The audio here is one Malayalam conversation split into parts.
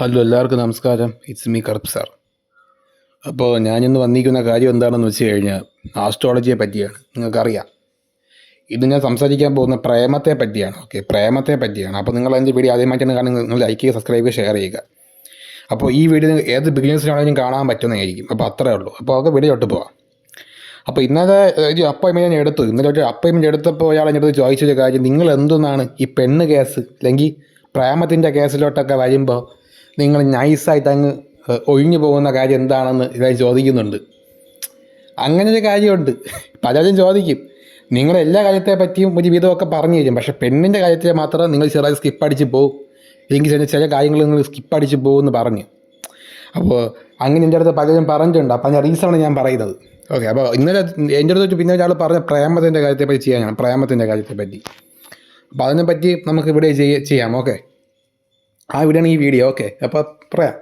ഹലോ എല്ലാവർക്കും നമസ്കാരം. It's me Karuppu sir. അപ്പോൾ ഞാനിന്ന് വന്നിരിക്കുന്ന കാര്യം എന്താണെന്ന് വെച്ച് കഴിഞ്ഞാൽ ആസ്ട്രോളജിയെ പറ്റിയാണ്. നിങ്ങൾക്കറിയാം. ഇത് ഞാൻ സംസാരിക്കാൻ പോകുന്ന പ്രേമത്തെ പറ്റിയാണ് ഓക്കെ പ്രേമത്തെ പറ്റിയാണ്. അപ്പോൾ നിങ്ങൾ എന്റെ വീഡിയോ ആദ്യമായിട്ടാണ് കാണുന്നത് നിങ്ങൾ ലൈക്ക് ചെയ്യുക സബ്സ്ക്രൈബ് ചെയ്യുക ഷെയർ ചെയ്യുക. അപ്പോൾ ഈ വീഡിയോ ഏത് ബിഗിനേഴ്സിനാണെങ്കിലും കാണാൻ പറ്റുന്നതായിരിക്കും. അപ്പോൾ അത്രേ ഉള്ളൂ. അപ്പോൾ ഒക്കെ വീഡിയോ തൊട്ട് പോവാം. അപ്പോൾ ഇന്നത്തെ ഒരു അപ്പോയിൻമെന്റ് ഞാൻ എടുത്തു. ഇന്നലെ ഒരു അപ്പോയിൻമെന്റ് എടുത്തപ്പോൾ അയാൾ എന്റെ അടുത്ത് ചോദിച്ചൊരു കാര്യം. നിങ്ങൾ എന്തെന്നാണ് ഈ പെണ്ണ് കേസ് അല്ലെങ്കിൽ പ്രേമത്തിന്റെ കേസിലോട്ടൊക്കെ വരുമ്പോൾ നിങ്ങൾ നൈസായിട്ട് അങ്ങ് ഒഴിഞ്ഞു പോകുന്ന കാര്യം എന്താണെന്ന് ഇതായി ചോദിക്കുന്നുണ്ട്. അങ്ങനൊരു കാര്യമുണ്ട്. പലരും ചോദിക്കും. നിങ്ങൾ എല്ലാ കാര്യത്തെ പറ്റിയും ഒരു വിധമൊക്കെ പറഞ്ഞു തരും. പക്ഷേ പെണ്ണിന്റെ കാര്യത്തിൽ മാത്രം നിങ്ങൾ ചെറിയ സ്കിപ്പ് അടിച്ച് പോകും അല്ലെങ്കിൽ ചില ചില കാര്യങ്ങൾ നിങ്ങൾ സ്കിപ്പ് അടിച്ച് പോകുമെന്ന് പറഞ്ഞു. അപ്പോൾ അങ്ങനെ എന്റെ അടുത്ത് പലരും പറഞ്ഞിട്ടുണ്ട്. അപ്പം അതിന്റെ റീസണാണ് ഞാൻ പറയുന്നത്. ഓക്കെ അപ്പോൾ ഇന്നലെ എന്റെ അടുത്ത് പിന്നെ ഒരാൾ പറഞ്ഞ പ്രേമത്തിന്റെ കാര്യത്തെ പറ്റി ചെയ്യാനാണ്. പ്രേമത്തിന്റെ കാര്യത്തെ പറ്റി അപ്പോൾ അതിനെപ്പറ്റി നമുക്ക് ഇവിടെ ചെയ്യാം ഓക്കെ ആ ഇവിടെയാണ് ഈ വീഡിയോ ഓക്കെ അപ്പോൾ പറയാം.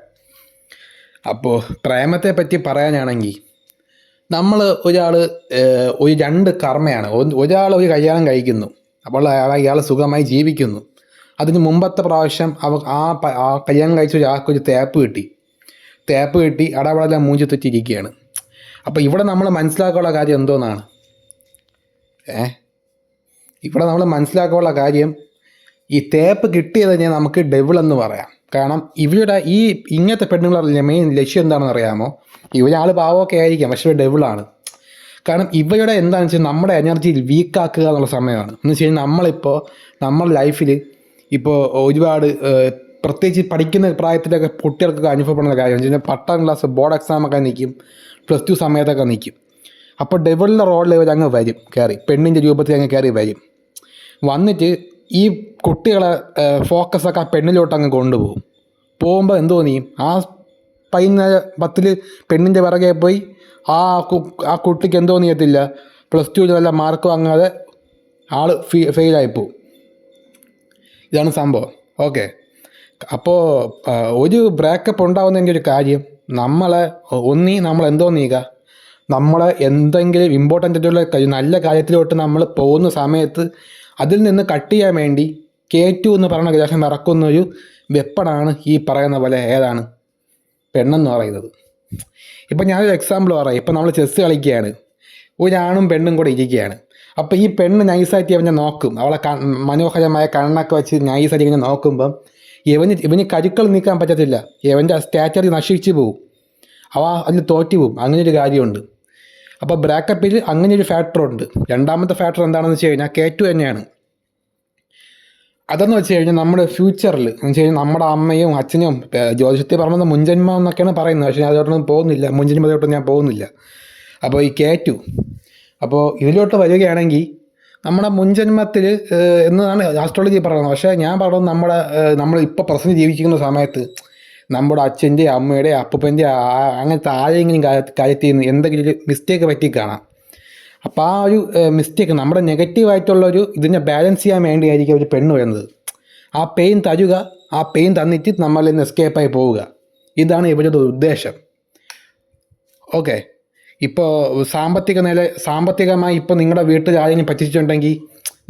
അപ്പോൾ പ്രേമത്തെ പറ്റി പറയാനാണെങ്കിൽ നമ്മൾ ഒരാൾ ഒരു രണ്ട് കർമ്മയാണ്. ഒരാൾ ഒരു കല്യാണം കഴിക്കുന്നു. അപ്പോൾ അയാൾ സുഖമായി ജീവിക്കുന്നു. അതിന് മുമ്പത്തെ പ്രാവശ്യം അവ ആ ആ കല്യാണം കഴിച്ച ഒരാൾക്ക് ഒരു തേപ്പ് കിട്ടി. തേപ്പ് കിട്ടി അടവളെല്ലാം മൂഞ്ചി തെറ്റിയിരിക്കുകയാണ്. അപ്പോൾ ഇവിടെ നമ്മൾ മനസ്സിലാക്കാനുള്ള കാര്യം എന്തോന്നാണ്? ഏ? ഇവിടെ നമ്മൾ മനസ്സിലാക്കാനുള്ള കാര്യം ഈ തേപ്പ് കിട്ടിയത് കഴിഞ്ഞാൽ നമുക്ക് ഡെവിൾ എന്ന് പറയാം. കാരണം ഇവരുടെ ഈ ഇങ്ങനത്തെ പെണ്ണുങ്ങളുടെ മെയിൻ ലക്ഷ്യം എന്താണെന്ന് അറിയാമോ? ഇവരാൾ പാവമൊക്കെ ആയിരിക്കാം. പക്ഷേ ഡെവിളാണ് കാരണം ഇവയുടെ എന്താണെന്ന് വെച്ചാൽ നമ്മുടെ എനർജിയിൽ വീക്കാക്കുക എന്നുള്ള സമയമാണ്. എന്ന് വെച്ച് കഴിഞ്ഞാൽ നമ്മളിപ്പോൾ നമ്മുടെ ലൈഫിൽ ഇപ്പോൾ ഒരുപാട് പ്രത്യേകിച്ച് പഠിക്കുന്ന പ്രായത്തിലൊക്കെ കുട്ടികൾക്കൊക്കെ അനുഭവപ്പെടുന്ന കാര്യം എന്ന് വെച്ച് കഴിഞ്ഞാൽ പത്താം ക്ലാസ് ബോർഡ് എക്സാമൊക്കെ നിൽക്കും പ്ലസ് ടു സമയത്തൊക്കെ നിൽക്കും അപ്പോൾ ഡെവിളിന്റെ റോളിൽ ഇവർ അങ്ങ് വരും കയറി പെണ്ണിന്റെ രൂപത്തിൽ അങ്ങ് കയറി വരും. വന്നിട്ട് ഈ കുട്ടികളെ ഫോക്കസൊക്കെ ആ പെണ്ണിലോട്ട് അങ്ങ് കൊണ്ടുപോകും. പോകുമ്പോൾ എന്തോ നീ ആ പൈന്ന പത്തിൽ പെണ്ണിന്റെ പിറകെ പോയി ആ ആ കുട്ടിക്ക് എന്തോ നീയത്തില്ല പ്ലസ് ടുവിൽ നല്ല മാർക്ക് വാങ്ങാതെ ആൾ ഫീ ഫെയിലായിപ്പോവും ഇതാണ് സംഭവം. ഓക്കെ അപ്പോൾ ഒരു ബ്രേക്കപ്പ് ഉണ്ടാകുന്നതിന്റെ ഒരു കാര്യം നമ്മളെ ഒന്നി നമ്മൾ എന്തോ നീക്കുക നമ്മളെ എന്തെങ്കിലും ഇമ്പോർട്ടന്റ് ആയിട്ടുള്ള നല്ല കാര്യത്തിലോട്ട് നമ്മൾ പോകുന്ന സമയത്ത് അതിൽ നിന്ന് കട്ട് ചെയ്യാൻ വേണ്ടി കേറ്റു എന്ന് പറയുന്ന ഗ്രഹം ഇറക്കുന്ന ഒരു വെപ്പണാണ് ഈ പറയുന്ന പോലെ ഏതാണ്? പെണ്ണെന്ന് പറയുന്നത്. ഇപ്പം ഞാനൊരു എക്സാമ്പിൾ പറയാം. ഇപ്പം നമ്മൾ ചെസ്സ് കളിക്കുകയാണ്. ഒരാണും പെണ്ണും കൂടെ ഇരിക്കുകയാണ്. അപ്പോൾ ഈ പെണ്ണ് നൈസായിട്ട് ഇവനെ നോക്കും. അവളെ ക മനോഹരമായ കണ്ണൊക്കെ വെച്ച് നൈസായിട്ട് ഇങ്ങനെ നോക്കുമ്പം ഇവന് ഇവന് കരുക്കൾ നീക്കാൻ പറ്റത്തില്ല. ഇവന്റെ സ്റ്റാറ്റർ നശിച്ചു പോവും അവ അതിൽ തോറ്റു പോവും അങ്ങനെ ഒരു കാര്യമുണ്ട്. അപ്പോൾ ബ്രാക്കപ്പിൽ അങ്ങനെ ഒരു ഫാക്ടർ ഉണ്ട്. രണ്ടാമത്തെ ഫാക്ടർ എന്താണെന്ന് വെച്ച് കഴിഞ്ഞാൽ കെ ടു തന്നെയാണ്. അതെന്ന് വെച്ച് കഴിഞ്ഞാൽ നമ്മുടെ ഫ്യൂച്ചറിൽ എന്ന് വെച്ച് കഴിഞ്ഞാൽ നമ്മുടെ അമ്മയും അച്ഛനും ജ്യോതിഷത്തിൽ പറഞ്ഞത് മുൻജന്മം എന്നൊക്കെയാണ് പറയുന്നത്. പക്ഷേ അതോട്ടൊന്നും പോകുന്നില്ല. മുൻജന്മതോട്ട് ഞാൻ പോകുന്നില്ല. അപ്പോൾ ഈ കെ ടു അപ്പോൾ ഇതിലോട്ട് വരികയാണെങ്കിൽ നമ്മുടെ മുൻജന്മത്തിൽ എന്നതാണ് ആസ്ട്രോളജി പറയുന്നത്. പക്ഷേ ഞാൻ പറയുന്നത് നമ്മുടെ നമ്മൾ ഇപ്പോൾ പ്രസന്റ് ജീവിക്കുന്ന സമയത്ത് നമ്മുടെ അച്ഛന്റെ അമ്മയുടെ അപ്പൂപ്പന്റെ ആ- അങ്ങനത്തെ ആരെങ്കിലും കാര്യ- കാര്യത്തിൽ എന്തെങ്കിലും ഒരു മിസ്റ്റേക്ക് പറ്റി കാണാം. അപ്പോൾ ആ ഒരു മിസ്റ്റേക്ക് നമ്മുടെ നെഗറ്റീവായിട്ടുള്ള ഒരു ഇതിനെ ബാലൻസ് ചെയ്യാൻ വേണ്ടിയായിരിക്കും ഒരു പെണ്ണ് വരുന്നത്. ആ പെയിൻ തരുക ആ പെയിൻ തന്നിട്ട് നമ്മളിൽ നിന്ന് എസ്കേപ്പായി പോവുക. ഇതാണ് ഇവരുടെ ഉദ്ദേശം. ഓക്കെ ഇപ്പോൾ സാമ്പത്തിക നില സാമ്പത്തികമായി ഇപ്പോൾ നിങ്ങളുടെ വീട്ടിൽ ആരെങ്കിലും പറ്റിച്ചിട്ടുണ്ടെങ്കിൽ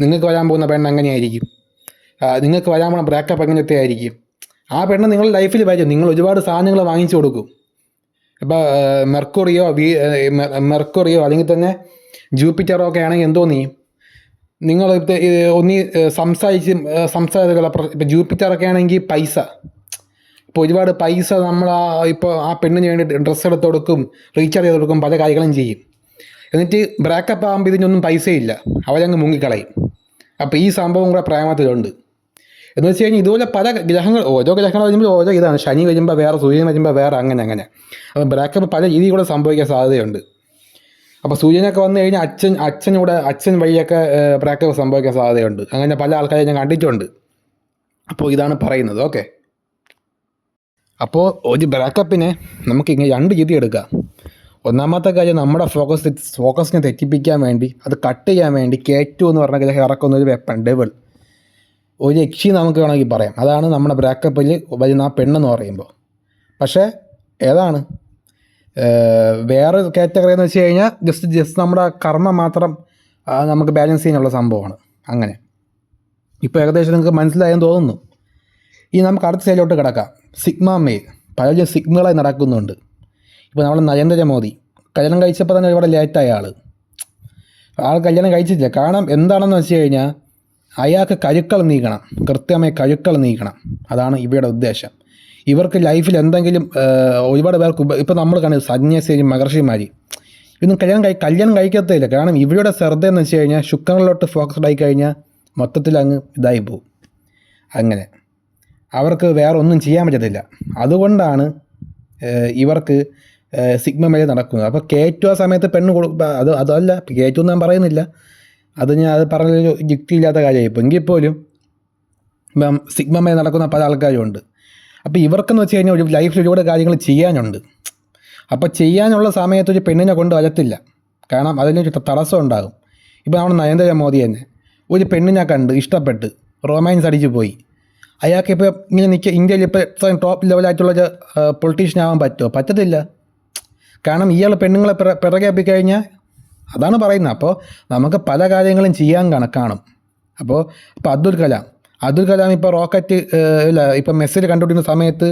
നിങ്ങൾക്ക് വരാൻ പോകുന്ന പെണ്ണ് എങ്ങനെയായിരിക്കും നിങ്ങൾക്ക് വരാൻ പോകുന്ന ബ്രേക്കപ്പ് എങ്ങനത്തെ ആയിരിക്കും. ആ പെണ്ണ് നിങ്ങൾ ലൈഫിൽ വരും നിങ്ങൾ ഒരുപാട് സാധനങ്ങൾ വാങ്ങിച്ചു കൊടുക്കും. ഇപ്പോൾ മെർക്കുറിയോ വീ മെർക്കുറിയോ അല്ലെങ്കിൽ തന്നെ ജൂപ്പിറ്ററോ ഒക്കെ ആണെങ്കിൽ എന്തോ നീ? നിങ്ങൾ ഒന്നി സംസാരിച്ച് സംസാരിക്കുക ഇപ്പോൾ ജൂപ്പിറ്ററൊക്കെ ആണെങ്കിൽ പൈസ. ഇപ്പോൾ ഒരുപാട് പൈസ നമ്മൾ ആ ഇപ്പോൾ ആ പെണ്ണിന് വേണ്ടി ഡ്രസ്സ് എടുത്ത് കൊടുക്കും റീചാർജ് ചെയ്ത് കൊടുക്കും പല കാര്യങ്ങളും ചെയ്യും. എന്നിട്ട് ബ്രേക്കപ്പ് ആകുമ്പോൾ ഇതിനൊന്നും പൈസയില്ല. അവരങ്ങ് മുങ്ങിക്കളയും. അപ്പോൾ ഈ സംഭവം കൂടെ പ്രേമത്തിലുണ്ട്. എന്ന് വെച്ച് കഴിഞ്ഞാൽ ഇതുപോലെ പല ഗ്രഹങ്ങൾ ഓരോ ഗ്രഹങ്ങൾ വരുമ്പോൾ ഓരോ ഇതാണ്. ശനി വരുമ്പോൾ വേറെ സൂര്യൻ വരുമ്പോൾ വേറെ അങ്ങനെ അങ്ങനെ. അപ്പം ബ്രേക്കപ്പ് പല രീതിയിൽ കൂടെ സംഭവിക്കാൻ സാധ്യതയുണ്ട്. അപ്പോൾ സൂര്യനൊക്കെ വന്നു കഴിഞ്ഞാൽ അച്ഛൻ അച്ഛനൂടെ അച്ഛൻ വഴിയൊക്കെ ബ്രേക്കപ്പ് സംഭവിക്കാൻ സാധ്യതയുണ്ട്. അങ്ങനെ പല ആൾക്കാരെ ഞാൻ കണ്ടിട്ടുണ്ട്. അപ്പോൾ ഇതാണ് പറയുന്നത്. ഓക്കെ. അപ്പോൾ ഒരു ബ്രേക്കപ്പിനെ നമുക്ക് ഇങ്ങനെ രണ്ട് രീതി എടുക്കാം. ഒന്നാമത്തെ കാര്യം നമ്മുടെ ഫോക്കസ് ഫോക്കസിനെ തെറ്റിപ്പിക്കാൻ വേണ്ടി അത് കട്ട് ചെയ്യാൻ വേണ്ടി കേറ്റു എന്ന് പറഞ്ഞ ഇറക്കുന്ന ഒരു വെപ്പൺ ഡെവിൾ ഒരു യക്ഷി നമുക്ക് വേണമെങ്കിൽ പറയാം. അതാണ് നമ്മുടെ ബ്രേക്കപ്പിൽ വരുന്ന ആ പെണ്ണെന്ന് പറയുമ്പോൾ പക്ഷേ ഏതാണ്? വേറെ കാറ്റഗറി എന്ന് വെച്ച് കഴിഞ്ഞാൽ ജസ്റ്റ് ജസ്റ്റ് നമ്മുടെ കർമ്മം മാത്രം നമുക്ക് ബാലൻസ് ചെയ്യാനുള്ള സംഭവമാണ്. അങ്ങനെ. ഇപ്പോൾ ഏകദേശം നിങ്ങൾക്ക് മനസ്സിലായെന്ന് തോന്നുന്നു. ഇനി നമുക്ക് അടുത്ത സ്റ്റേജിലോട്ട് കിടക്കാം. സിഗ്മ മെയിൽ പലരും സിഗ്മകളായി നടക്കുന്നുണ്ട്. ഇപ്പോൾ നമ്മൾ നരേന്ദ്രമോദി കല്യാണം കഴിച്ചപ്പോൾ തന്നെ ഒരുപാട് ലേറ്റായ ആൾ ആൾ കല്യാണം കഴിച്ചിട്ടില്ല. കാരണം എന്താണെന്ന് വെച്ച് കഴിഞ്ഞാൽ അയാൾക്ക് കഴുക്കൾ നീക്കണം കൃത്യമായി കഴുക്കൾ നീക്കണം അതാണ് ഇവയുടെ ഉദ്ദേശം. ഇവർക്ക് ലൈഫിൽ എന്തെങ്കിലും ഒരുപാട് പേർക്ക് ഇപ്പം നമ്മൾ കാണുന്നത് സന്യാസി മഹർഷിമാർ ഇതൊന്നും കല്യാണം കഴി കല്യാണം കഴിക്കത്തില്ല. കാരണം ഇവരുടെ ശ്രദ്ധ എന്ന് വെച്ച് കഴിഞ്ഞാൽ ശുക്രങ്ങളിലോട്ട് ഫോക്കസ്ഡ് ആയി കഴിഞ്ഞാൽ മൊത്തത്തിൽ അങ്ങ് ഇതായി പോകും. അങ്ങനെ. അവർക്ക് വേറെ ഒന്നും ചെയ്യാൻ പറ്റത്തില്ല. അതുകൊണ്ടാണ് ഇവർക്ക് സിഗ്മ മേലെ നടക്കുന്നത്. അപ്പോൾ കയറ്റു ആ സമയത്ത് പെണ്ണ് കൊടു അത് അതല്ല എന്ന് ഞാൻ പറയുന്നില്ല. അത് ഞാൻ അത് പറഞ്ഞൊരു യുക്തിയില്ലാത്ത കാര്യമായി. ഇപ്പോൾ എങ്കിൽ പോലും ഇപ്പം സിഗ്മമായി നടക്കുന്ന പല ആൾക്കാരും ഉണ്ട് അപ്പോൾ ഇവർക്കെന്ന് വെച്ച് കഴിഞ്ഞാൽ ഒരു ലൈഫിൽ ഒരുപാട് കാര്യങ്ങൾ ചെയ്യാനുണ്ട്. അപ്പോൾ ചെയ്യാനുള്ള സമയത്ത് ഒരു പെണ്ണിനെ കൊണ്ട് വരത്തില്ല. കാരണം അതിനൊരു തടസ്സം ഉണ്ടാകും. ഇപ്പോൾ നമ്മുടെ നരേന്ദ്രമോദി തന്നെ ഒരു പെണ്ണിനെ കണ്ട് ഇഷ്ടപ്പെട്ട് റൊമാൻസ് അടിച്ച് പോയി. അയാൾക്ക് ഇപ്പോൾ ഇങ്ങനെ നിൽക്കുക ഇന്ത്യയിൽ ഇപ്പോൾ ടോപ്പ് ലെവലായിട്ടുള്ള ഒരു പൊളിറ്റീഷ്യൻ ആവാൻ പറ്റുമോ പറ്റത്തില്ല. കാരണം ഇയാൾ പെണ്ണുങ്ങളെ പിറ പിറകെ കഴിഞ്ഞാൽ അതാണ് പറയുന്നത്. അപ്പോൾ നമുക്ക് പല കാര്യങ്ങളും ചെയ്യാൻ കണക്കാണ്. അപ്പോൾ ഇപ്പോൾ അബ്ദുൽ കലാം. അബ്ദുൽ കലാം ഇപ്പോൾ റോക്കറ്റ് ഇല്ല ഇപ്പം മെസ്സിൽ കണ്ടുപിടിക്കുന്ന സമയത്ത്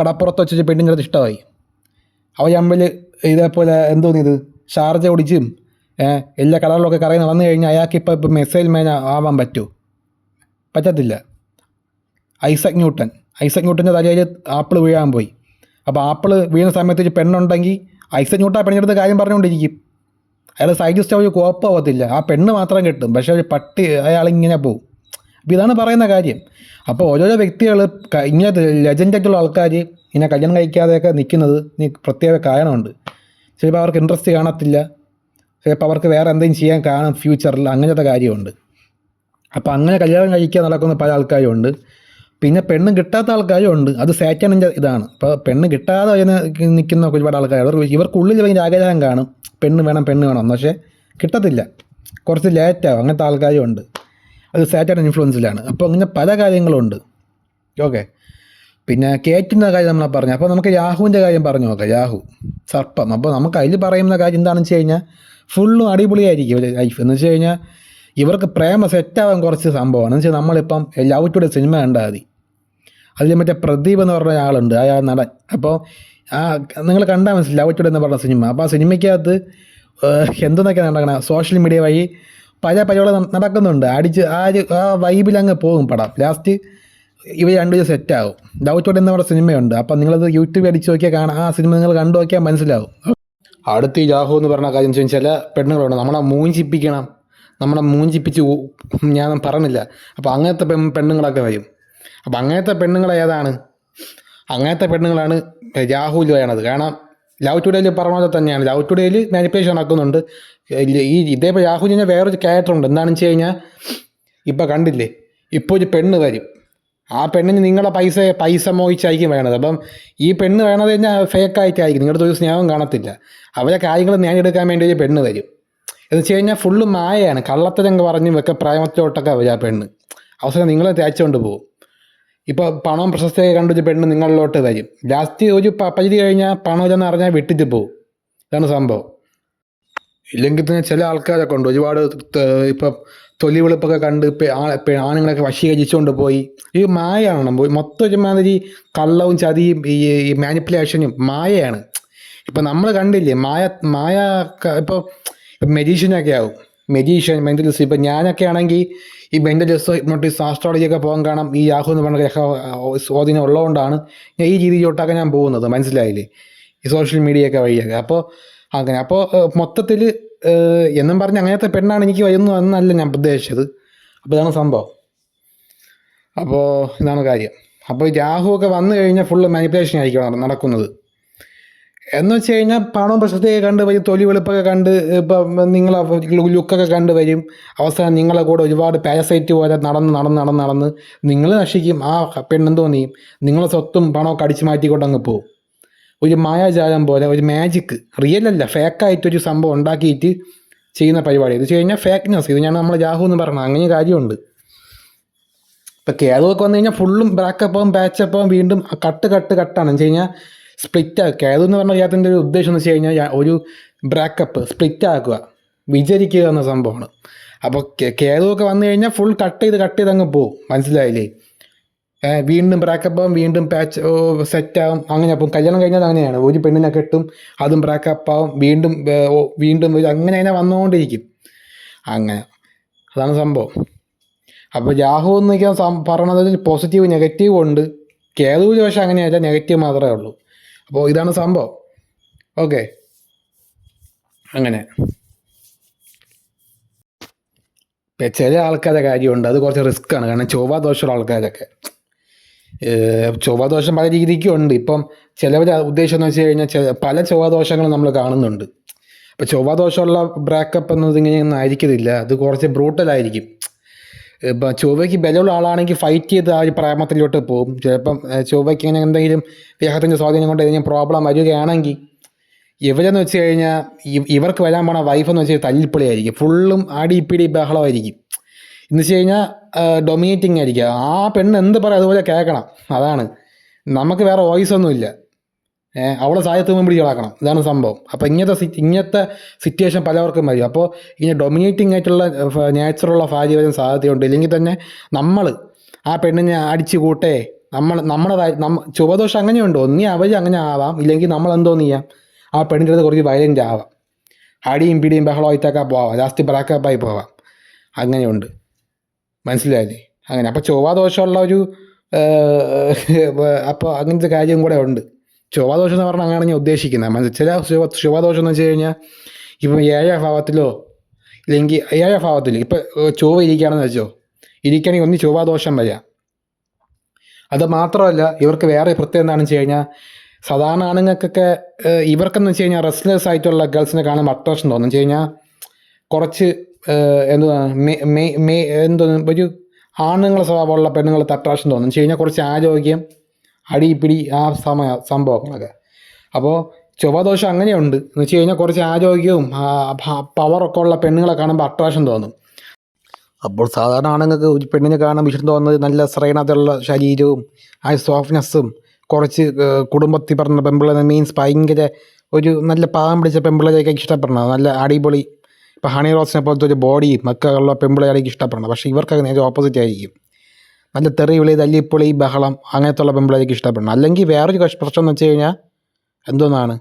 കടപ്പുറത്ത് വെച്ചിട്ട് പെണ്ണിന്റെ അടുത്ത് ഇഷ്ടമായി. അവ തമ്മിൽ ഇതേപോലെ എന്തോന്ന് ഇത്? ഷാർജ ഓടിച്ചും എല്ലാ കളറിലൊക്കെ കറങ്ങി നടന്നു കഴിഞ്ഞാൽ അയാൾക്ക് ഇപ്പോൾ ഇപ്പോൾ മെസ്സേജ് മേന ആവാൻ പറ്റുമോ പറ്റത്തില്ല. Isaac Newton. ഐസക് ന്യൂട്ടന്റെ തലയിൽ ആപ്പിൾ വീഴാൻ പോയി. അപ്പോൾ ആപ്പിൾ വീഴുന്ന സമയത്ത് പെണ്ണുണ്ടെങ്കിൽ ഐസക് ന്യൂട്ടൻ അടുത്ത് കാര്യം പറഞ്ഞുകൊണ്ടിരിക്കും. അയാൾ സൈക്കിസ്റ്റ് ഒരു കുഴപ്പമാവത്തില്ല ആ പെണ്ണ് മാത്രം കിട്ടും. പക്ഷേ ഒരു പട്ടി അയാൾ ഇങ്ങനെ പോകും അപ്പോൾ ഇതാണ് പറയുന്ന കാര്യം. അപ്പോൾ ഓരോരോ വ്യക്തികൾ ഇങ്ങനെ ലെജൻഡായിട്ടുള്ള ആൾക്കാർ ഇങ്ങനെ കല്യാണം കഴിക്കാതെയൊക്കെ നിൽക്കുന്നത് ഇനി പ്രത്യേക കാരണമുണ്ട്. ചിലപ്പോൾ അവർക്ക് ഇൻട്രസ്റ്റ് കാണത്തില്ല. ചിലപ്പോൾ അവർക്ക് വേറെ എന്തെങ്കിലും ചെയ്യാൻ കാണും ഫ്യൂച്ചറിൽ അങ്ങനത്തെ കാര്യമുണ്ട്. അപ്പോൾ അങ്ങനെ കല്യാണം കഴിക്കാൻ നടക്കുന്ന പല ആൾക്കാരും ഉണ്ട് പിന്നെ പെണ്ണ് കിട്ടാത്ത ആൾക്കാരും ഉണ്ട്. അത് സാറ്റണിന്റെ ഇതാണ്. അപ്പോൾ പെണ്ണ് കിട്ടാതെ നിൽക്കുന്ന ഒരുപാട് ആൾക്കാർ അവർ ഇവർക്കുള്ളിൽ ഭയങ്കര ആഗ്രഹം കാണും. പെണ്ണ് വേണം പെണ്ണ് വേണം. എന്ന്. പക്ഷേ കിട്ടത്തില്ല. കുറച്ച് ലേറ്റാവും അങ്ങനത്തെ ആൾക്കാരും ഉണ്ട്. അത് സാറ്റൺ ഇൻഫ്ലുവൻസിലാണ് അപ്പോൾ അങ്ങനെ പല കാര്യങ്ങളുണ്ട് ഓക്കെ പിന്നെ കയറ്റുന്ന കാര്യം നമ്മൾ പറഞ്ഞു. അപ്പോൾ നമുക്ക് യാഹുവിന്റെ കാര്യം പറഞ്ഞു നോക്കാം. യാഹു സർപ്പം. അപ്പോൾ നമുക്ക് അതിൽ പറയുന്ന കാര്യം എന്താണെന്ന് വെച്ച് കഴിഞ്ഞാൽ ഫുള്ളും അടിപൊളിയായിരിക്കും ലൈഫ് എന്ന് വെച്ച് കഴിഞ്ഞാൽ ഇവർക്ക് പ്രേമ സെറ്റാവാൻ കുറച്ച് സംഭവമാണ്. എന്ന് വെച്ചാൽ നമ്മളിപ്പം ലവ് ടുഡേ സിനിമ കണ്ടാൽ മതി. അതിൽ മറ്റേ പ്രദീപ് എന്ന് പറഞ്ഞ ആളുണ്ട്. ആ നടൻ. അപ്പോൾ ആ നിങ്ങൾ കണ്ടാൽ മനസ്സിലാവും ലവ് എന്ന് പറഞ്ഞ സിനിമ. അപ്പോൾ ആ സിനിമയ്ക്കകത്ത് എന്തെന്നൊക്കെ നടക്കണം സോഷ്യൽ മീഡിയ വഴി പല പരിപാടി നടക്കുന്നുണ്ട്. അടിച്ച് ആ ഒരു ആ വൈബിൽ അങ്ങ് പോകും പടം. ലാസ്റ്റ് ഇവർ രണ്ടുപേരും സെറ്റാകും ലവ് എന്ന് പറഞ്ഞ സിനിമയുണ്ട്. അപ്പം നിങ്ങളത് യൂട്യൂബിൽ അടിച്ച് നോക്കിയാൽ കാണാം ആ സിനിമ നിങ്ങൾ കണ്ടു നോക്കിയാൽ മനസ്സിലാവും. അടുത്ത് ഈ ജാഹു എന്ന് പറഞ്ഞ കാര്യം വെച്ചാൽ ചില പെണ്ണുങ്ങളുണ്ട്. നമ്മളെ മൂഞ്ചിപ്പിക്കണം. നമ്മളെ മൂഞ്ചിപ്പിച്ച് ഞാൻ പറഞ്ഞില്ല. അപ്പോൾ അങ്ങനത്തെ പെണ്ണുങ്ങളൊക്കെ വരും. അപ്പോൾ അങ്ങനത്തെ പെണ്ണുങ്ങൾ ഏതാണ്? അങ്ങനത്തെ പെണ്ണുങ്ങളാണ് രാഹുൽ വേണത്. കാരണം ലവ് ടുഡേയിൽ പറഞ്ഞ പോലെ തന്നെയാണ്. ലവ് ടുഡേയിൽ മാനിപ്പുലേഷൻ നടക്കുന്നുണ്ട്. ഈ ഇതേപോലെ രാഹുൽ കഴിഞ്ഞാൽ വേറൊരു ക്യാരക്ടർ ഉണ്ട്. എന്താണെന്ന് വെച്ച് കഴിഞ്ഞാൽ ഇപ്പോൾ കണ്ടില്ലേ? ഇപ്പോൾ ഒരു പെണ്ണ് വരും. ആ പെണ്ണിന് നിങ്ങളെ പൈസ പൈസ മോഹിച്ചായിരിക്കും വേണത്. അപ്പം ഈ പെണ്ണ് വേണത് കഴിഞ്ഞാൽ ഫേക്കായിട്ടായിരിക്കും നിങ്ങളുടെ ഒരു സ്നേഹം കാണത്തില്ല. അവരെ കാര്യങ്ങൾ നേടിയെടുക്കാൻ വേണ്ടി ഒരു പെണ്ണ് വരും. എന്ന് വെച്ച് കഴിഞ്ഞാൽ ഫുള്ള് മായയാണ്. കള്ളത്തരങ്ങ് പറഞ്ഞും ഒക്കെ പ്രേമത്തിലോട്ടൊക്കെ വരും ആ പെണ്ണ്. അവസരം നിങ്ങളെ തേച്ചുകൊണ്ട് പോകും. ഇപ്പോൾ പണവും പ്രശസ്തിയൊക്കെ കണ്ടൊരു പെണ്ണ് നിങ്ങളിലോട്ട് വരും. ലാസ്റ്റ് ഒരു പരിധി കഴിഞ്ഞാൽ പണം ഇല്ലെന്ന് അറിഞ്ഞാൽ വിട്ടിട്ട് പോകും ഇതാണ് സംഭവം. ഇല്ലെങ്കിൽ തന്നെ ചില ആൾക്കാരൊക്കെ ഉണ്ട് ഒരുപാട് ഇപ്പം തൊലി വെളുപ്പൊക്കെ കണ്ട് ആണുങ്ങളൊക്കെ വശീകരിച്ചുകൊണ്ട് പോയി. ഈ മായയാണ് മൊത്തം ഒരുമാതിരി കള്ളവും ചതിയും ഈ ഈ മാനിപ്പുലേഷനും മായയാണ്. ഇപ്പം നമ്മൾ കണ്ടില്ലേ മായ മായ ഇപ്പോൾ മെജീഷ്യനൊക്കെ ആവും. മെജീഷ്യൻ മെന്റലിസ്റ്റ് ഇപ്പം ഞാനൊക്കെ ആണെങ്കിൽ ഈ മെന്റലിസ്റ്റ് ഹിപ്നോട്ടിസ്റ്റ് ആസ്ട്രോളജി ഒക്കെ പോകാൻ കാണാം ഈ യാഹു എന്ന് പറഞ്ഞ ഗ്രഹ സ്വാധീനം ഉള്ളതുകൊണ്ടാണ് ഞാൻ ഈ രീതിയിലോട്ടൊക്കെ ഞാൻ പോകുന്നത്. മനസ്സിലായില്ലേ? ഈ സോഷ്യൽ മീഡിയയൊക്കെ വഴിയൊക്കെ അപ്പോൾ അങ്ങനെ. അപ്പോൾ മൊത്തത്തിൽ എന്നും പറഞ്ഞ് അങ്ങനത്തെ പെണ്ണാണ് എനിക്ക് വരുന്നു എന്നല്ല ഞാൻ ഉദ്ദേശിച്ചത്. അപ്പോൾ ഇതാണ് സംഭവം. അപ്പോൾ ഇതാണ് കാര്യം. അപ്പോൾ രാഹു ഒക്കെ വന്നു കഴിഞ്ഞാൽ ഫുള്ള് മാനിപ്പുലേഷൻ ആയിരിക്കും നട- നടക്കുന്നത്. എന്ന് വെച്ച് കഴിഞ്ഞാൽ പണവും പ്രശസ്തിയൊക്കെ കണ്ട് വരും തൊലി വെളുപ്പൊക്കെ കണ്ട് ഇപ്പം നിങ്ങളെ ലുക്കൊക്കെ കണ്ട് വരും. അവസാനം നിങ്ങളെ കൂടെ ഒരുപാട് പാരസൈറ്റ് പോലെ നടന്ന് നടന്ന് നടന്ന് നടന്ന് നിങ്ങൾ നശിക്കും. ആ പെണ്ണെന്ന് തോന്നിയും? നിങ്ങളെ സ്വത്തും പണമൊക്കെ അടിച്ചു മാറ്റിക്കൊണ്ട് അങ്ങ് പോകും ഒരു മായാജാലം പോലെ ഒരു മാജിക്ക് റിയൽ അല്ല ഫേക്കായിട്ടൊരു സംഭവം ഉണ്ടാക്കിയിട്ട് ചെയ്യുന്ന പരിപാടി. ഇത് കഴിഞ്ഞാൽ ഫേക്ക്നെസ് ഇത് ഞാൻ നമ്മൾ ജാഹു എന്ന് പറഞ്ഞത് അങ്ങനെ കാര്യമുണ്ട്. ഇപ്പം കേരളമൊക്കെ വന്നു കഴിഞ്ഞാൽ ഫുള്ളും ബ്രാക്കപ്പവും പാച്ചപ്പാവും വീണ്ടും കട്ട് കട്ട് കട്ടാണ് എന്ന് വെച്ച് കഴിഞ്ഞാൽ സ്പ്ലിറ്റ് ആക്കുക ഏതെന്ന് പറഞ്ഞാൽ യാത്രന്റെ ഒരു ഉദ്ദേശം എന്ന് വെച്ച് കഴിഞ്ഞാൽ ഒരു ബ്രാക്കപ്പ് സ്പ്ലിറ്റ് ആക്കുക വിചരിക്കുക എന്ന സംഭവമാണ്. അപ്പോൾ കേതുവൊക്കെ വന്നു കഴിഞ്ഞാൽ ഫുൾ കട്ട് ചെയ്ത് കട്ട് ചെയ്ത് അങ്ങ് പോവും. മനസ്സിലായില്ലേ? വീണ്ടും ബ്രേക്കപ്പ് ആവും വീണ്ടും പാച്ച് സെറ്റ് ആവും അങ്ങനെ അപ്പം കല്യാണം കഴിഞ്ഞാൽ അങ്ങനെയാണ്. ഒരു പെണ്ണിനെ കെട്ടും അതും ബ്രേക്കപ്പ് ആവും വീണ്ടും വീണ്ടും. അങ്ങനെ അങ്ങനെ വന്നുകൊണ്ടിരിക്കും. അങ്ങനെ. അതാണ് സംഭവം. അപ്പോൾ രാഹു എന്ന് പറഞ്ഞത് പോസിറ്റീവ് നെഗറ്റീവ് ഉണ്ട്. കേതുവിൽ പക്ഷേ അങ്ങനെയല്ല നെഗറ്റീവ് മാത്രമേ ഉള്ളൂ. അപ്പോൾ ഇതാണ് സംഭവം. ഓക്കെ. അങ്ങനെ. ചില ആൾക്കാരുടെ കാര്യമുണ്ട്. അത് കുറച്ച് റിസ്ക് ആണ്. കാരണം ചൊവ്വാദോഷമുള്ള ആൾക്കാരൊക്കെ. ചൊവ്വാദോഷം ദോഷം പല രീതിക്കും ഉണ്ട്. ഇപ്പം ചിലവർ ഉദ്ദേശം എന്ന് വെച്ച് കഴിഞ്ഞാൽ പല ചൊവ്വാദോഷങ്ങളും നമ്മൾ കാണുന്നുണ്ട്. അപ്പം ചൊവ്വാദോഷമുള്ള ബ്രേക്കപ്പ് എന്നത് ഇങ്ങനെയൊന്നും ആയിരിക്കത്തില്ല. അത് കുറച്ച് ബ്രൂട്ടലായിരിക്കും ഇപ്പം ചൊവ്വയ്ക്ക് ബലമുള്ള ആളാണെങ്കിൽ ഫൈറ്റ് ചെയ്ത് ആ ഒരു പ്രേമത്തിലോട്ട് പോകും. ചിലപ്പം ചൊവ്വയ്ക്ക് ഇങ്ങനെ എന്തെങ്കിലും ദേഹത്തിന്റെ സ്വാധീനം കൊണ്ട് ഏതെങ്കിലും പ്രോബ്ലം വരികയാണെങ്കിൽ ഇവരെന്ന് വെച്ച് കഴിഞ്ഞാൽ ഇവർക്ക് വരാൻ പോണ വൈഫ് എന്ന് വെച്ചാൽ തല്ലിപ്പൊളിയായിരിക്കും. ഫുള്ളും അടിപ്പിടി ബഹളമായിരിക്കും. എന്ന് വെച്ച് കഴിഞ്ഞാൽ ഡൊമിനേറ്റിംഗ് ആയിരിക്കുക ആ പെണ്ണ് എന്ത് പറയും? അതുപോലെ കേൾക്കണം. അതാണ്. നമുക്ക് വേറെ വോയിസ് ഒന്നുമില്ല. അവളെ സായത്ത് കിടക്കണം ഇതാണ് സംഭവം. അപ്പോൾ ഇങ്ങനത്തെ ഇങ്ങനത്തെ സിറ്റുവേഷൻ പലവർക്കും വരും. അപ്പോൾ ഇങ്ങനെ ഡൊമിനേറ്റിംഗ് ആയിട്ടുള്ള നാച്ചുറലുള്ള ഭാര്യ വരാൻ സാധ്യതയുണ്ട് ഇല്ലെങ്കിൽ തന്നെ നമ്മൾ ആ പെണ്ണിനെ അടിച്ചു കൂട്ടേ നമ്മൾ നമ്മുടെ നമ്മ ചുവദോഷം അങ്ങനെയുണ്ട് ഒന്നി അവർ അങ്ങനെ ആവാം. ഇല്ലെങ്കിൽ നമ്മൾ എന്തോന്ന് ചെയ്യാം ആ. പെണ്ണിന്റെ അടുത്ത് കുറച്ച് വയലന്റ് ആവാം. അടിയും പിടിയും ബഹളമായിട്ടൊക്കെ പോവാം. ജാസ്തി ബ്രാക്കപ്പായി പോവാം. അങ്ങനെയുണ്ട് മനസ്സിലായില്ലേ? അങ്ങനെ. അപ്പോൾ ചൊവ്വാദോഷമുള്ള ഒരു അപ്പോൾ അങ്ങനത്തെ കാര്യം കൂടെ ഉണ്ട്. ചൊവ്വാദോഷം എന്ന് പറഞ്ഞാൽ ഞാൻ ഉദ്ദേശിക്കുന്നത്. ചില ശുഭ ശുഭദോഷം എന്ന് വെച്ച് കഴിഞ്ഞാൽ ഇപ്പം ഏഴാം ഭാവത്തിലോ ഇല്ലെങ്കിൽ ഏഴാം ഭാവത്തിൽ ഇപ്പം ചൊവ്വ ഇരിക്കുകയാണെന്ന് വെച്ചോ ഇരിക്കുകയാണെങ്കിൽ ഒന്ന് ചൊവ്വാദോഷം വരാം. അത് മാത്രമല്ല ഇവർക്ക് വേറെ പ്രത്യേകത എന്താണെന്ന് വെച്ച് കഴിഞ്ഞാൽ സാധാരണ ആണുങ്ങൾക്കൊക്കെ ഇവർക്കെന്ന് വെച്ച് കഴിഞ്ഞാൽ റെസ്ലേഴ്സ് ആയിട്ടുള്ള ഗേൾസിനെ കാണുമ്പോൾ അട്രാക്ഷൻ തോന്നുന്നു വെച്ച് കഴിഞ്ഞാൽ കുറച്ച് മേ മേ മേ എന്തോ ഒരു ആണുങ്ങളെ സ്വഭാവമുള്ള പെണ്ണുങ്ങളുടെ അട്രാക്ഷൻ തോന്നുന്നു വെച്ച് കഴിഞ്ഞാൽ കുറച്ച് ആരോഗ്യം അടിപിടി ആ സമയ സംഭവങ്ങളൊക്കെ. അപ്പോൾ ചൊവ്വദോഷം അങ്ങനെയുണ്ട്. എന്ന് വെച്ച് കഴിഞ്ഞാൽ കുറച്ച് ആരോഗ്യവും പവറൊക്കെ ഉള്ള പെണ്ണുങ്ങളെ കാണുമ്പോൾ അട്രാക്ഷൻ തോന്നും. അപ്പോൾ സാധാരണ ആണുങ്ങൾക്ക് ഒരു പെണ്ണിനെ കാണാൻ ഇഷ്ടം തോന്നുന്നത് നല്ല ശ്രേണതയുള്ള ശരീരവും ആ സോഫ്റ്റ്നെസ്സും കുറച്ച് കുടുംബത്തിൽ പറഞ്ഞ പെമ്പിള മീൻസ് ഭയങ്കര ഒരു നല്ല പാവം പിടിച്ച പെമ്പിളരെയൊക്കെ ഇഷ്ടപ്പെടണം. നല്ല അടിപൊളി ഇപ്പോൾ ഹണി റോസിനെ പോലത്തെ ഒരു ബോഡിയും ഒക്കെ ഉള്ള ഇഷ്ടപ്പെടണം. പക്ഷേ ഇവർക്ക് നേരെ ഓപ്പോസിറ്റ് ആയിരിക്കും. നല്ല തെറി വിളി തല്ലിപ്പൊളി ബഹളം അങ്ങനത്തെ ഉള്ള പെമ്പിളേക്ക് ഇഷ്ടപ്പെടണം. അല്ലെങ്കിൽ വേറൊരു പ്രശ്നം എന്ന് വെച്ച് കഴിഞ്ഞാൽ എന്തോന്നാണ്?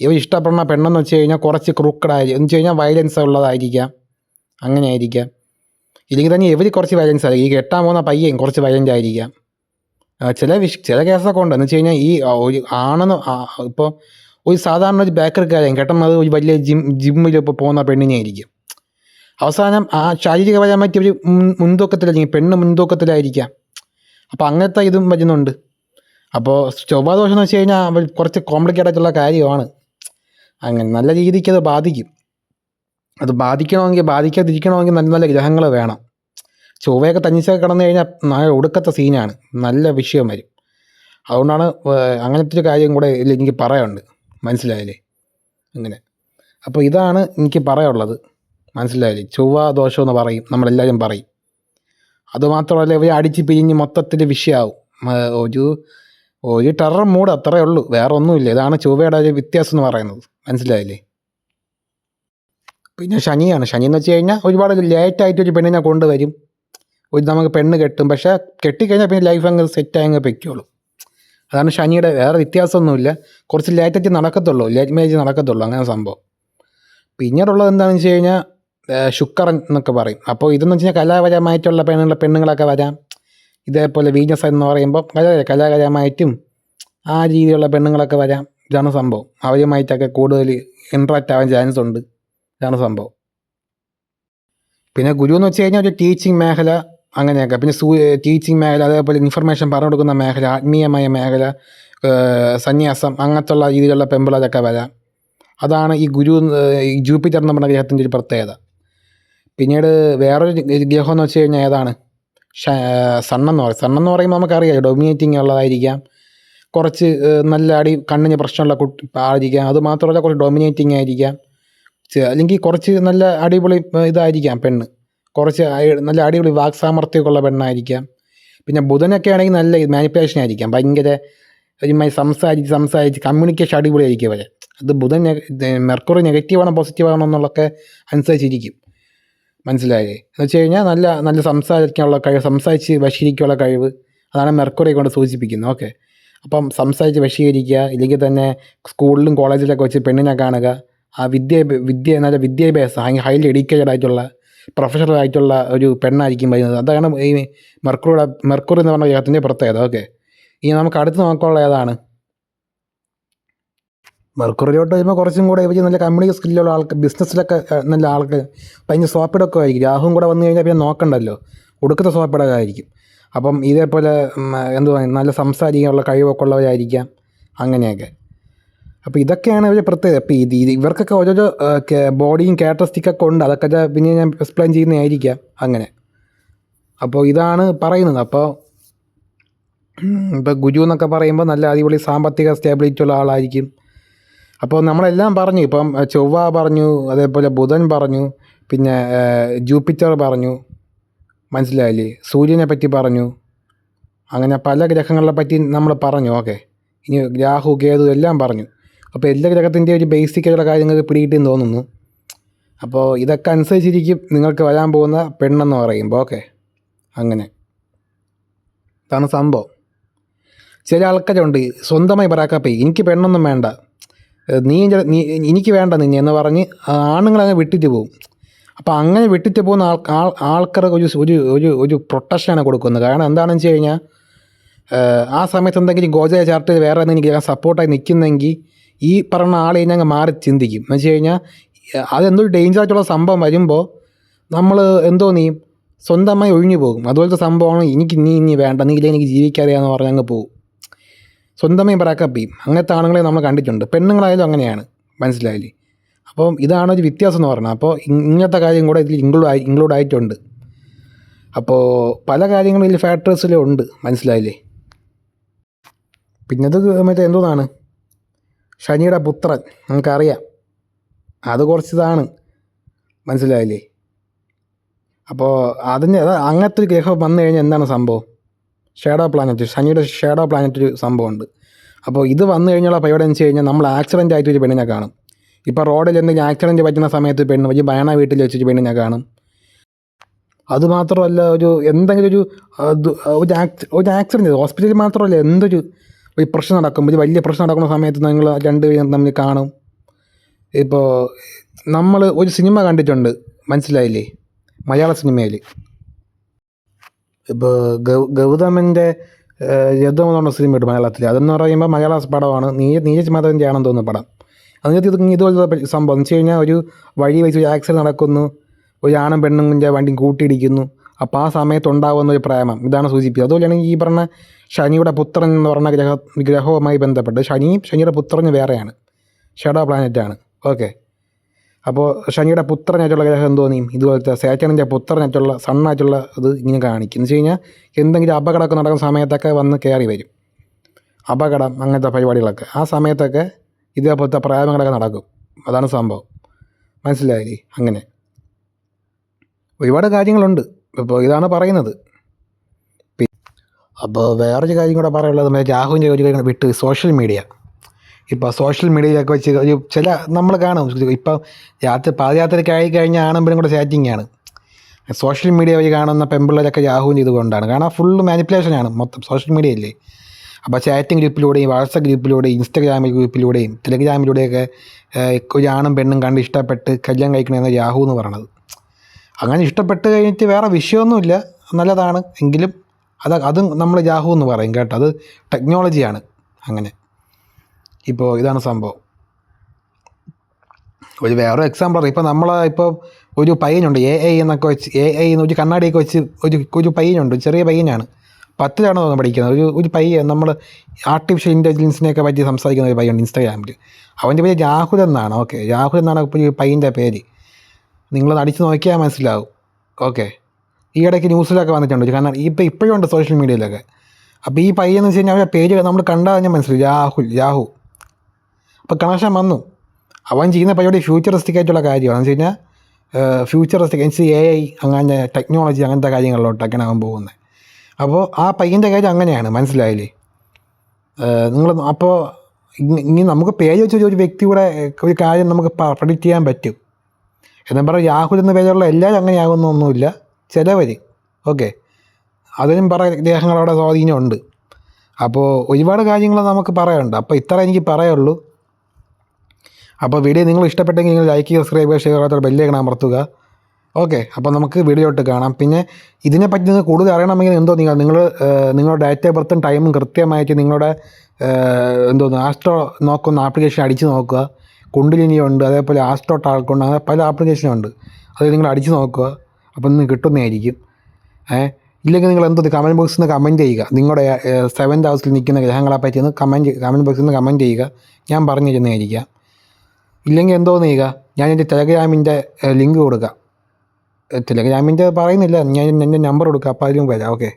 ഇവർ ഇഷ്ടപ്പെടുന്ന പെണ്ണെന്ന് വെച്ച് കഴിഞ്ഞാൽ കുറച്ച് ക്രൂക്കഡായിരിക്കും എന്ന് വെച്ച് കഴിഞ്ഞാൽ വയലൻസ് ഉള്ളതായിരിക്കാം. അങ്ങനെ ആയിരിക്കാം ഇല്ലെങ്കിൽ തന്നെ ഇവർ കുറച്ച് വയലൻസ് ആയിരിക്കും. ഈ കെട്ടാൻ പോകുന്ന പയ്യൻ കുറച്ച് വയലന്റ് ആയിരിക്കാം. ചില വിഷ ചില കേസൊക്കെ ഉണ്ട്. എന്ന് വെച്ച് കഴിഞ്ഞാൽ ഈ ഒരു ആണെന്ന് ഇപ്പോൾ ഒരു സാധാരണ ഒരു ബേക്കറിക്കാരൻ കെട്ടുന്നത് ഒരു വലിയ ജിം ജിമ്മിൽ ഇപ്പോൾ പോകുന്ന പെണ്ണിനെ ആയിരിക്കും അവസാനം ആ ശാരീരികപരമായിട്ട് ഇവർ മുൻതൂക്കത്തിലായിരിക്കും പെണ്ണ് മുൻതൂക്കത്തിലായിരിക്കാം. അപ്പോൾ അങ്ങനത്തെ ഇതും വരുന്നുണ്ട്. അപ്പോൾ ചൊവ്വാദോഷം എന്ന് വെച്ച് കഴിഞ്ഞാൽ കുറച്ച് കോംപ്ലിക്കേറ്റഡ് ആയിട്ടുള്ള കാര്യമാണ്. അങ്ങനെ നല്ല രീതിക്ക് അത് ബാധിക്കും. അത് ബാധിക്കണമെങ്കിൽ ബാധിക്കാതിരിക്കണമെങ്കിൽ നല്ല നല്ല ഗ്രഹങ്ങൾ വേണം. ചൊവ്വയൊക്കെ തനിച്ചൊക്കെ കടന്നു കഴിഞ്ഞാൽ നല്ല ഒടുക്കത്തെ സീനാണ്. നല്ല വിഷയം വരും. അതുകൊണ്ടാണ് അങ്ങനത്തെ ഒരു കാര്യം കൂടെ എനിക്ക് പറയാനുണ്ട്. മനസ്സിലായില്ലേ? അങ്ങനെ. അപ്പോൾ ഇതാണ് എനിക്ക് പറയാനുള്ളത്. മനസ്സിലായില്ലേ? ചൊവ്വ ദോഷം എന്ന് പറയും. നമ്മളെല്ലാവരും പറയും. അതുമാത്രമല്ല ഇവർ അടിച്ച് പിരിഞ്ഞ് മൊത്തത്തിൽ വിഷയമാവും ഒരു ഒരു ടെറർ മൂഡ് അത്രയേ ഉള്ളൂ. വേറെ ഒന്നുമില്ല. ഇതാണ് ചൊവ്വയുടെ ഒരു വ്യത്യാസം എന്ന് പറയുന്നത്. മനസ്സിലായില്ലേ? പിന്നെ ശനിയാണ്. ശനി എന്ന് വെച്ച് കഴിഞ്ഞാൽ ഒരുപാട് ലേറ്റായിട്ട് ഒരു പെണ്ണിനെ കൊണ്ടുവരും. ഒരു നമുക്ക് പെണ്ണ് കെട്ടും. പക്ഷേ കെട്ടിക്കഴിഞ്ഞാൽ പിന്നെ ലൈഫ് അങ്ങ് സെറ്റായി അങ്ങ് വെക്കുള്ളൂ അതാണ് ശനിയുടെ വേറെ വ്യത്യാസമൊന്നുമില്ല. കുറച്ച് ലേറ്റായിട്ട് നടക്കത്തുള്ളൂ. Late marriage നടക്കത്തുള്ളൂ. അങ്ങനെ സംഭവം. പിന്നീടുള്ളത് എന്താണെന്ന് വെച്ച് കഴിഞ്ഞാൽ ശുക്രൻ എന്നൊക്കെ പറയും. അപ്പോൾ ഇതെന്ന് വെച്ച് കഴിഞ്ഞാൽ കലാപരമായിട്ടുള്ള പെണ്ണുള്ള പെണ്ണുങ്ങളൊക്കെ വരാം. ഇതേപോലെ വീനസ് എന്ന് പറയുമ്പോൾ കല കലാകരമായിട്ടും ആ രീതിയിലുള്ള പെണ്ണുങ്ങളൊക്കെ വരാം. ഇതാണ് സംഭവം. അവരുമായിട്ടൊക്കെ കൂടുതൽ ഇൻട്രാക്റ്റ് ആവാൻ ചാൻസ് ഉണ്ട്. ഇതാണ് സംഭവം. പിന്നെ ഗുരു എന്ന് വെച്ച് കഴിഞ്ഞാൽ ഒരു ടീച്ചിങ് മേഖല അങ്ങനെയൊക്കെ. പിന്നെ സൂ ടീച്ചിങ് മേഖല അതേപോലെ ഇൻഫർമേഷൻ പറഞ്ഞു കൊടുക്കുന്ന മേഖല ആത്മീയമായ മേഖല സന്യാസം അങ്ങനത്തെ ഉള്ള രീതിയിലുള്ള പെമ്പിളതൊക്കെ വരാം. അതാണ് ഈ ഗുരു ജൂപ്പിറ്റർ എന്ന് പറഞ്ഞ ഗ്രഹത്തിന്റെ ഒരു പ്രത്യേകത. പിന്നീട് വേറൊരു ഗ്രഹം എന്ന് വെച്ച് കഴിഞ്ഞാൽ ഏതാണ്? സണ്ണെന്ന് പറയും സണ്ണെന്ന് പറയുമ്പോൾ നമുക്കറിയാം ഡൊമിനേറ്റിംഗ് ഉള്ളതായിരിക്കാം. കുറച്ച് നല്ല അടി കണ്ണിന് പ്രശ്നമുള്ള കുട്ടി ആയിരിക്കാം. അത് മാത്രമല്ല കുറച്ച് ഡൊമിനേറ്റിംഗ് ആയിരിക്കാം. അല്ലെങ്കിൽ കുറച്ച് നല്ല അടിപൊളി ഇതായിരിക്കാം പെണ്ണ്. കുറച്ച് നല്ല അടിപൊളി വാക് സാമർഥ്യമൊക്കെയുള്ള പെണ്ണായിരിക്കാം. പിന്നെ ബുധനൊക്കെ ആണെങ്കിൽ നല്ല മാനിപ്പുലേഷൻ ആയിരിക്കാം. ഭയങ്കര ഒരുമാതിരി സംസാരിച്ച് സംസാരിച്ച് കമ്മ്യൂണിക്കേഷൻ അടിപൊളിയായിരിക്കും അവരെ അത് ബുധൻ മെർക്കുറി നെഗറ്റീവാണോ പോസിറ്റീവാണോ എന്നുള്ളതൊക്കെ അനുസരിച്ചിരിക്കും. മനസ്സിലായേ. എന്ന് വെച്ച് കഴിഞ്ഞാൽ നല്ല നല്ല സംസാരിക്കാനുള്ള കഴിവ് സംസാരിച്ച് വശീകരിക്കാനുള്ള കഴിവ് അതാണ് മെർക്കുറി കൊണ്ട് സൂചിപ്പിക്കുന്നത്. ഓക്കെ. അപ്പം സംസാരിച്ച് വശീകരിക്കുക ഇല്ലെങ്കിൽ തന്നെ സ്കൂളിലും കോളേജിലൊക്കെ വെച്ച് പെണ്ണിനെ കാണുക ആ വിദ്യ വിദ്യ നല്ല വിദ്യാഭ്യാസം അല്ലെങ്കിൽ ഹൈലി എഡ്യൂക്കേറ്റഡ് ആയിട്ടുള്ള പ്രൊഫഷണൽ ആയിട്ടുള്ള ഒരു പെണ്ണായിരിക്കും വരുന്നത്. അതാണ് ഈ മെർക്കുറിയുടെ മെർക്കുറി എന്ന് പറഞ്ഞ ഗ്രഹത്തിന്റെ പ്രത്യേകത. ഓക്കെ. ഇനി നമുക്ക് അടുത്ത് നോക്കാനുള്ള ഏതാണ്? മെർക്കുറിയിലോട്ട് വരുമ്പോൾ കുറച്ചും കൂടെ ഇവർ നല്ല കമ്മ്യൂണിക്കേഷൻ സ്കില്ലുള്ള ആൾക്ക് ബിസിനസ്സിലൊക്കെ നല്ല ആൾക്ക് ഭയങ്കര സോപ്പിടൊക്കെ ആയിരിക്കും. രാഹുവും കൂടെ വന്നു കഴിഞ്ഞാൽ പിന്നെ നോക്കണ്ടല്ലോ. ഒടുക്കത്തെ സോപ്പിടൊക്കെ ആയിരിക്കും. അപ്പം ഇതേപോലെ എന്തുവാ നല്ല സംസാരിക്കാനുള്ള കഴിവൊക്കെ ഉള്ളവരായിരിക്കാം അങ്ങനെയൊക്കെ. അപ്പോൾ ഇതൊക്കെയാണ് ഇവർ പ്രത്യേകത. അപ്പോൾ ഇത് ഇവർക്കൊക്കെ ഓരോരോ ബോഡിയും ക്യാരക്ടറിസ്റ്റിക്കൊക്കെ ഉണ്ട്. അതൊക്കെ പിന്നെ ഞാൻ എക്സ്പ്ലെയിൻ ചെയ്യുന്നതായിരിക്കാം അങ്ങനെ. അപ്പോൾ ഇതാണ് പറയുന്നത്. അപ്പോൾ ഇപ്പോൾ ഗുരു എന്നൊക്കെ പറയുമ്പോൾ നല്ല അടിപൊളി സാമ്പത്തിക സ്റ്റേബിലിറ്റി ഉള്ള ആളായിരിക്കും. അപ്പോൾ നമ്മളെല്ലാം പറഞ്ഞു. ഇപ്പം ചൊവ്വ പറഞ്ഞു അതേപോലെ ബുധൻ പറഞ്ഞു പിന്നെ ജൂപ്പിറ്റർ പറഞ്ഞു. മനസ്സിലായില്ലേ? സൂര്യനെ പറ്റി പറഞ്ഞു. അങ്ങനെ പല ഗ്രഹങ്ങളെ പറ്റി നമ്മൾ പറഞ്ഞു. ഓക്കെ. ഇനി രാഹു കേതു എല്ലാം പറഞ്ഞു. അപ്പോൾ എല്ലാ ഗ്രഹത്തിന്റെ ഒരു ബേസിക് ആയിട്ടുള്ള കാര്യങ്ങൾ പിടികിട്ടിയെന്ന് തോന്നുന്നു. അപ്പോൾ ഇതൊക്കെ അനുസരിച്ചിരിക്കും നിങ്ങൾക്ക് വരാൻ പോകുന്ന പെണ്ണെന്ന് പറയുമ്പോൾ. ഓക്കെ. അങ്ങനെ. ഇതാണ് സംഭവം. ചില ആൾക്കാരുണ്ട് സ്വന്തമായി പറയാക്കപ്പേ എനിക്ക് പെണ്ണൊന്നും വേണ്ട. നീ എനിക്ക് വേണ്ട നിന്നെ എന്ന് പറഞ്ഞ് ആണുങ്ങളങ്ങ് വിട്ടിട്ട് പോകും അപ്പോൾ അങ്ങനെ വിട്ടിട്ട് പോകുന്ന ആൾ ആൾ ആൾക്കാർക്ക് ഒരു ഒരു ഒരു ഒരു പ്രൊട്ടക്ഷനാണ് കൊടുക്കുന്നത്. കാരണം എന്താണെന്ന് വെച്ച് കഴിഞ്ഞാൽ ആ സമയത്ത് എന്തെങ്കിലും ഗോജയ ചാർട്ടിൽ വേറെ എന്തെങ്കിലും എനിക്ക് സപ്പോർട്ടായി നിൽക്കുന്നെങ്കിൽ ഈ പറഞ്ഞ ആളെ ഞങ്ങൾ മാറി ചിന്തിക്കും. എന്ന് വെച്ച് കഴിഞ്ഞാൽ ഡേഞ്ചർ ആയിട്ടുള്ള സംഭവം വരുമ്പോൾ നമ്മൾ എന്തോ നീ സ്വന്തമായി ഒഴിഞ്ഞു പോകും. അതുപോലത്തെ സംഭവമാണ് എനിക്ക് നീ ഇനി വേണ്ട നീ എനിക്ക് ജീവിക്കാതെയാന്ന് പറഞ്ഞ് അങ്ങ് പോകും സ്വന്തമായി ബ്രാക്കപ്പ് ചെയ്യും അങ്ങനത്തെ ആണുങ്ങളെ നമ്മൾ കണ്ടിട്ടുണ്ട്. പെണ്ണുങ്ങളായാലും അങ്ങനെയാണ്. മനസ്സിലായില്ലേ? അപ്പം ഇതാണ് ഒരു വ്യത്യാസം എന്ന് പറഞ്ഞാൽ അപ്പോൾ ഇങ്ങനത്തെ കാര്യം കൂടെ ഇതിൽ ഇൻക്ലൂഡ് ആയി ഇൻക്ലൂഡ് ആയിട്ടുണ്ട്. അപ്പോൾ പല കാര്യങ്ങളും ഇതിൽ ഫാക്ടേഴ്സിലും ഉണ്ട്. മനസ്സിലായില്ലേ? പിന്നെ ഇത് മറ്റേ എന്തോന്നാണ്? ശനിയുടെ പുത്രൻ. നമുക്കറിയാം. അത് കുറച്ചിതാണ്. മനസ്സിലായില്ലേ? അപ്പോൾ അതിന് അത് അങ്ങനത്തെ ഒരു ഗ്രഹം വന്നു കഴിഞ്ഞാൽ എന്താണ് സംഭവം? ഷേഡോ പ്ലാനറ്റ് ശനിയുടെ ഷേഡോ പ്ലാനറ്റ് ഒരു സംഭവമുണ്ട്. അപ്പോൾ ഇത് വന്നു പരിപാടി എന്ന് കഴിഞ്ഞാൽ നമ്മൾ ആക്സിഡന്റ് ആയിട്ട് ഒരു പെണ്ണിനെ കാണും. ഇപ്പോൾ റോഡിൽ എന്തെങ്കിലും ആക്സിഡന്റ് പറ്റുന്ന സമയത്ത് പെണ്ണ് വലിയ ബയണ വീട്ടിൽ വെച്ചിട്ട് പെണ്ണിനെ കാണും. അതുമാത്രമല്ല ഒരു എന്തെങ്കിലും ഒരു ഒരു ആക്സിഡന്റ് ഹോസ്പിറ്റലിൽ മാത്രമല്ല എന്തൊരു ഒരു പ്രശ്നം നടക്കും. ഒരു വലിയ പ്രശ്നം നടക്കുന്ന സമയത്ത് നിങ്ങൾ രണ്ടുപേരും തമ്മിൽ കാണും. ഇപ്പോൾ നമ്മൾ ഒരു സിനിമ കണ്ടിട്ടുണ്ട്. മനസ്സിലായില്ലേ? മലയാള സിനിമയിൽ. ഇപ്പോൾ ഗൗതമന്റെ യദം എന്ന് പറഞ്ഞ സിനിമ ഉണ്ട് മലയാളത്തിൽ അതെന്ന് പറയുമ്പോൾ മലയാള പടമാണ്. നീ നീരജ് മാധവന്റെ ആണെന്ന് തോന്നുന്ന പടം. അതിനകത്ത് ഇത് ഇതുപോലത്തെ സംഭവം. എന്ന് വെച്ച് കഴിഞ്ഞാൽ ഒരു വഴി വെച്ച് ഒരു ആക്സിഡന്റ് നടക്കുന്നു. ഒരു ആണും പെണ്ണും കൂടെ വണ്ടി കൂട്ടിയിടിക്കുന്നു. അപ്പോൾ ആ സമയത്ത് ഉണ്ടാകുന്ന ഒരു പ്രേമം. ഇതാണ് സൂചിപ്പിച്ചത് അതുപോലെയാണ് ഈ പറഞ്ഞ ശനിയുടെ പുത്രൻ എന്ന് പറഞ്ഞ ഗ്രഹ ഗ്രഹവുമായി ബന്ധപ്പെട്ട് ശനിയും ശനിയുടെ പുത്രന് വേറെയാണ്. ഷെഡോ പ്ലാനറ്റാണ് ഓക്കെ അപ്പോൾ ശനിയുടെ പുത്രനായിട്ടുള്ള ഗ്രഹം എന്തോ നീ? ഇതുപോലത്തെ സാറ്റണിന്റെ പുത്രനായിട്ടുള്ള സണ്ണായിട്ടുള്ള ഇത് ഇങ്ങനെ കാണിക്കും. എന്ന് വെച്ച് കഴിഞ്ഞാൽ എന്തെങ്കിലും അപകടമൊക്കെ നടക്കുന്ന സമയത്തൊക്കെ വന്ന് കയറി വരും. അപകടം അങ്ങനത്തെ പരിപാടികളൊക്കെ. ആ സമയത്തൊക്കെ ഇതേപോലത്തെ പ്രായങ്ങളൊക്കെ നടക്കും. അതാണ് സംഭവം. മനസ്സിലായി അങ്ങനെ. ഒരുപാട് കാര്യങ്ങളുണ്ട്. ഇപ്പോൾ ഇതാണ് പറയുന്നത്. അപ്പോൾ വേറൊരു കാര്യം കൂടെ പറയാനുള്ളത് രാഹുവിന്റെ ഒരു കാര്യം വിട്ട് സോഷ്യൽ മീഡിയ. ഇപ്പോൾ സോഷ്യൽ മീഡിയയിലൊക്കെ വെച്ച് ഒരു ചില നമ്മൾ കാണും. ഇപ്പം യാത്ര പാദയാത്രയ്ക്ക് ആയി കഴിഞ്ഞാൽ ആണുമ്പോഴും കൂടെ ചാറ്റിംഗ് ആണ്. സോഷ്യൽ മീഡിയ വഴി കാണുന്ന പെമ്പിള്ളേരൊക്കെ യാഹുവിന്റെ ഇതുകൊണ്ടാണ് കാരണം ഫുള്ള് മാനിപ്പുലേഷനാണ് മൊത്തം സോഷ്യൽ മീഡിയ അല്ലേ? അപ്പോൾ ചാറ്റിംഗ് ഗ്രൂപ്പിലൂടെയും വാട്സപ്പ് ഗ്രൂപ്പിലൂടെയും ഇൻസ്റ്റാഗ്രാം ഗ്രൂപ്പിലൂടെയും ടെലിഗ്രാമിലൂടെയൊക്കെ ഒരു ആണും പെണ്ണും കണ്ട് ഇഷ്ടപ്പെട്ട് കല്യാണം കഴിക്കണമെന്ന് യാഹു എന്ന് പറയണത്. അങ്ങനെ ഇഷ്ടപ്പെട്ട് കഴിഞ്ഞിട്ട് വേറെ വിഷയമൊന്നുമില്ല. നല്ലതാണ്. എങ്കിലും അത് അതും നമ്മൾ യാഹു എന്ന് പറയും കേട്ടോ. അത് ടെക്നോളജിയാണ് അങ്ങനെ. ഇപ്പോൾ ഇതാണ് സംഭവം. ഒരു വേറെ എക്സാമ്പിൾ അറിയാം ഇപ്പോൾ നമ്മൾ ഇപ്പോൾ ഒരു പയ്യനുണ്ട് എ ഐ എന്നൊക്കെ വെച്ച് എ ഐ എന്ന് ഒരു കണ്ണാടിയൊക്കെ വെച്ച് ഒരു ഒരു പയ്യനുണ്ട് ചെറിയ പയ്യനാണ്. പത്തിലാണോ തോന്നുന്നു പഠിക്കുന്നത്. ഒരു ഒരു പയ്യൻ നമ്മൾ ആർട്ടിഫിഷ്യൽ ഇന്റലിജൻസിനെയൊക്കെ പറ്റി സംസാരിക്കുന്ന ഒരു പയ്യുണ്ട് ഇൻസ്റ്റാഗ്രാമിൽ അവന്റെ പേര് രാഹുൽ എന്നാണ്. ഓക്കെ രാഹുൽ എന്നാണ് ഈ പയ്യന്റെ പേര്. നിങ്ങൾ അടിച്ച് നോക്കിയാൽ മനസ്സിലാവും. ഓക്കെ ഈ ഇടയ്ക്ക് ന്യൂസിലൊക്കെ വന്നിട്ടുണ്ട്. കാരണം ഇപ്പോൾ ഇപ്പോഴും ഉണ്ട് സോഷ്യൽ മീഡിയയിലൊക്കെ അപ്പോൾ ഈ പയ്യെന്ന് വെച്ച് കഴിഞ്ഞാൽ അവരുടെ പേര് നമ്മൾ കണ്ടാൽ തന്നെ മനസ്സിലാവും. രാഹുൽ രാഹു അപ്പോൾ കണക്ഷൻ വന്നു. അവൻ ചെയ്യുന്ന പരിപാടി ഫ്യൂച്ചറിസ്റ്റിക് ആയിട്ടുള്ള കാര്യമാണ്. എന്ന് വെച്ച് കഴിഞ്ഞാൽ ഫ്യൂച്ചറിസ്റ്റിക് എൻ എ ഐ അങ്ങനെ ടെക്നോളജി അങ്ങനത്തെ കാര്യങ്ങളിലോട്ടൊക്കെയാണ് അവൻ പോകുന്നത്. അപ്പോൾ ആ പയ്യന്റെ കാര്യം അങ്ങനെയാണ് മനസ്സിലായില്ലേ? നിങ്ങൾ അപ്പോൾ ഇനി നമുക്ക് പേര് വെച്ച ഒരു വ്യക്തിയുടെ ഒരു കാര്യം നമുക്ക് പ്രഡിക്റ്റ് ചെയ്യാൻ പറ്റും. എന്നും പറഞ്ഞാൽ രാഹുൽ എന്ന പേരുള്ള എല്ലാവരും അങ്ങനെയാകുന്നൊന്നുമില്ല ചിലവർ ഓക്കെ. അതിനും പറ ദേഹങ്ങളവിടെ സ്വാധീനമുണ്ട്. അപ്പോൾ ഒരുപാട് കാര്യങ്ങൾ നമുക്ക് പറയാനുണ്ട്. അപ്പോൾ ഇത്ര എനിക്ക് പറയുള്ളൂ അപ്പോൾ വീഡിയോ നിങ്ങൾ ഇഷ്ടപ്പെട്ടെങ്കിൽ നിങ്ങൾ ലൈക്ക് സബ്സ്ക്രൈബ് ഷെയർ ചെയ്യാത്ത ബെല്ലേക്ക് അമർത്തുക. ഓക്കെ അപ്പോൾ നമുക്ക് വീഡിയോ ഇട്ട് കാണാം. പിന്നെ ഇതിനെപ്പറ്റി നിങ്ങൾക്ക് കൂടുതൽ അറിയണമെങ്കിൽ എന്തോ നിങ്ങൾ നിങ്ങൾ നിങ്ങളുടെ ഡേറ്റ് ഓഫ് ബർത്തും ടൈമും കൃത്യമായിട്ട് നിങ്ങളുടെ എന്തോന്ന് ആസ്ട്രോ നോക്കുന്ന ആപ്ലിക്കേഷൻ അടിച്ച് നോക്കുക. കുണ്ടിലിനിയുണ്ട് അതേപോലെ ആസ്ട്രോ ടാൾക്കുണ്ട് അങ്ങനെ പല ആപ്ലിക്കേഷനും ഉണ്ട്. അത് നിങ്ങൾ അടിച്ച് നോക്കുക. അപ്പോൾ നിങ്ങൾക്ക് കിട്ടുന്നതായിരിക്കും. ഏഹ് ഇല്ലെങ്കിൽ നിങ്ങൾ എന്തോ കമന്റ് ബോക്സിൽ നിന്ന് കമന്റ് ചെയ്യുക. നിങ്ങളുടെ സെവൻത് ഹൗസിൽ നിൽക്കുന്ന ഗ്രഹങ്ങളെ പറ്റി ഒന്ന് കമന്റ് കമന്റ് ബോക്സിൽ നിന്ന് കമന്റ് ചെയ്യുക. ഞാൻ പറഞ്ഞു തരുന്നതായിരിക്കാം. ഇല്ലെങ്കിൽ എന്തോ ചെയ്യുക ഞാൻ എന്റെ ടെലഗ്രാമിന്റെ ലിങ്ക് കൊടുക്കാം. ടെലഗ്രാമിന്റെ പറയുന്നില്ല. ഞാൻ എന്റെ നമ്പർ കൊടുക്കാം. അപ്പോൾ അതിലും വരാം. ഓക്കെ.